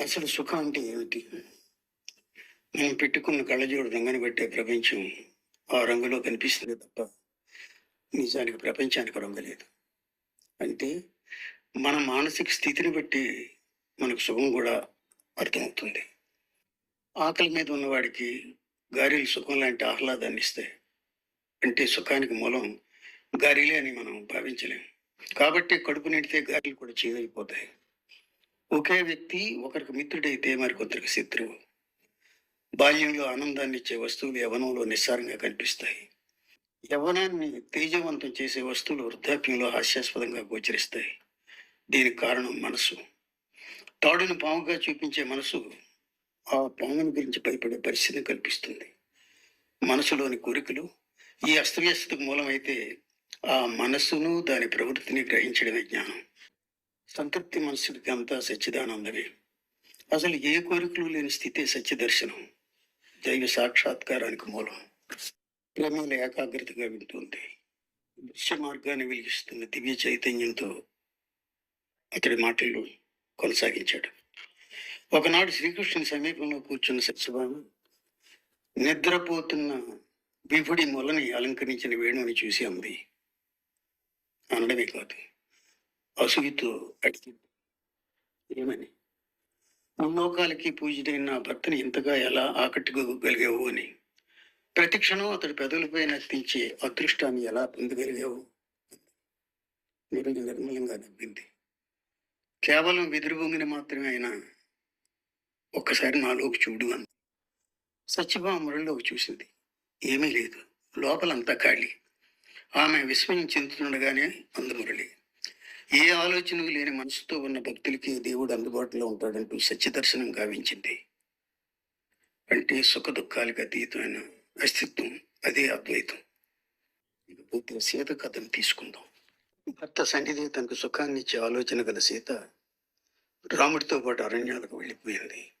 అసలు సుఖం అంటే ఏమిటి? మనం పెట్టుకున్న కళ్ళజోడు రంగుని బట్టే ప్రపంచం ఆ రంగులో కనిపిస్తుంది తప్ప నిజానికి ప్రపంచానికి రంగు లేదు. అంటే మన మానసిక స్థితిని బట్టి మనకు సుఖం కూడా అర్థమవుతుంది. ఆకలి మీద ఉన్నవాడికి గారెలు సుఖం లాంటి ఆహ్లాదాన్ని ఇస్తాయి. అంటే సుఖానికి మూలం గారెలే అని మనం భావించలేం. కాబట్టి కడుపు నిండితే గారెలు కూడా చేదైపోతాయి ఒకే వ్యక్తి ఒకరికి మిత్రుడైతే మరికొందరికి శత్రువు. బాల్యంలో ఆనందాన్ని ఇచ్చే వస్తువులు యవనంలో నిస్సారంగా కనిపిస్తాయి. యవ్వనాన్ని తేజవంతం చేసే వస్తువులు వృద్ధాప్యంలో హాస్యాస్పదంగా గోచరిస్తాయి. దీనికి కారణం మనసు. తాడును పాముగా చూపించే మనసు ఆ పాముని గురించి భయపడే పరిస్థితిని కల్పిస్తుంది. మనసులోని కోరికలు ఈ అస్తవ్యస్తకు మూలమైతే ఆ మనస్సును దాని ప్రవృత్తిని గ్రహించడమే జ్ఞానం. సంతృప్తి మనసుడికి అంతా సచ్చిదానందమే. అసలు ఏ కోరికలు లేని స్థితే సత్యదర్శనం. దైవ సాక్షాత్కారానికి మూలం. ప్రేమల ఏకాగ్రతగా వింటుంది దృశ్య మార్గాన్ని వెలిగిస్తున్న దివ్య చైతన్యంతో అతడి మాటలు కొనసాగించాడు. ఒకనాడు శ్రీకృష్ణుని సమీపంలో కూర్చున్న సత్యభామ నిద్రపోతున్న విభుడి మొలని అలంకరించిన వేణుని చూసి అంది. అనడమే కాదు అసూయతో అడిగింది. ఏమని? ముల్లోకాలకి పూజడైన నా భర్తని ఇంతగా ఎలా ఆకట్టుకోగలిగావు అని? ప్రతి క్షణం అతడి పెదవులపై నర్తించే అదృష్టాన్ని ఎలా పొందగలిగావు? మురళి నిర్మలంగా నవ్వింది. కేవలం వెదురుబొంగిన మాత్రమే అయినా ఒక్కసారి నాలోకి చూడు అంది సత్యభామ మురళిలోకి చూసింది. ఏమీ లేదు. లోపలంతా ఖాళీ. ఆమె విస్మయం చెందుతుండగానే అందు మురళి. ఏ ఆలోచన లేని మనసుతో ఉన్న భక్తులకి దేవుడు అందుబాటులో ఉంటాడంటూ సత్యదర్శనం గావించింది. అంటే సుఖ దుఃఖాలకు అతీతమైన అస్తిత్వం అదే అద్వైతం. ఇకపోతే సీత కథను తీసుకుందాం. భర్త సన్నిధి తనకు సుఖాన్ని ఇచ్చే ఆలోచన గల సీత రాముడితో పాటు అరణ్యాలకు వెళ్ళిపోయింది.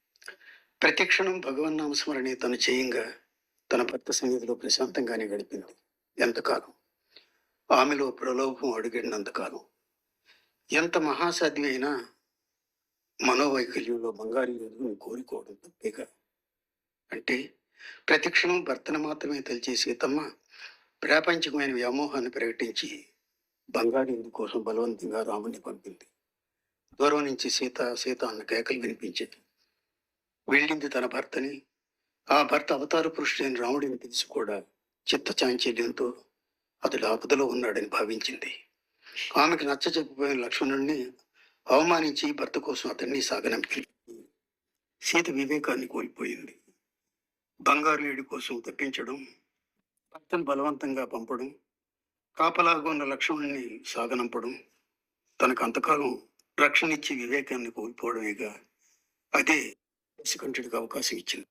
ప్రతిక్షణం భగవన్నామస్మరణి తను చేయంగా తన భర్త సన్నిధిలో ప్రశాంతంగానే గడిపింది. ఎంతకాలం? ఆమెలో ప్రలోభం అడుగడినంతకాలం. ఎంత మహాసాధ్యం అయినా మనోవైకల్యంలో బంగారు ఎదుగును కోరుకోవడం తప్పేగా అంటే ప్రతిక్షణం భర్తను మాత్రమే తలిచే సీతమ్మ ప్రాపంచికమైన వ్యామోహాన్ని ప్రకటించి బంగారు కోసం బలవంతంగా రాముని పంపింది. దూరం నుంచి సీత సీత అన్న కేకలు వినిపించింది. వెళ్ళింది తన భర్తని. ఆ భర్త అవతార పురుషుడైన రాముడిని తెలిసి కూడా చిత్త చాంచల్యంతో అతడు ఆపదలో ఉన్నాడని భావించింది. ఆమెకు నచ్చ చెప్పిపోయిన లక్ష్మణుడిని అవమానించి భర్త కోసం అతన్ని సాగనంపి సీత వివేకాన్ని కోల్పోయింది. బంగారు లేడి కోసం తప్పించడం భర్తను బలవంతంగా పంపడం కాపలాగా ఉన్న లక్ష్మణుని సాగనంపడం తనకు అంతకాలం రక్షణ ఇచ్చి వివేకాన్ని కోల్పోవడమేగా అదే శిఖంఠుడికి అవకాశం ఇచ్చింది.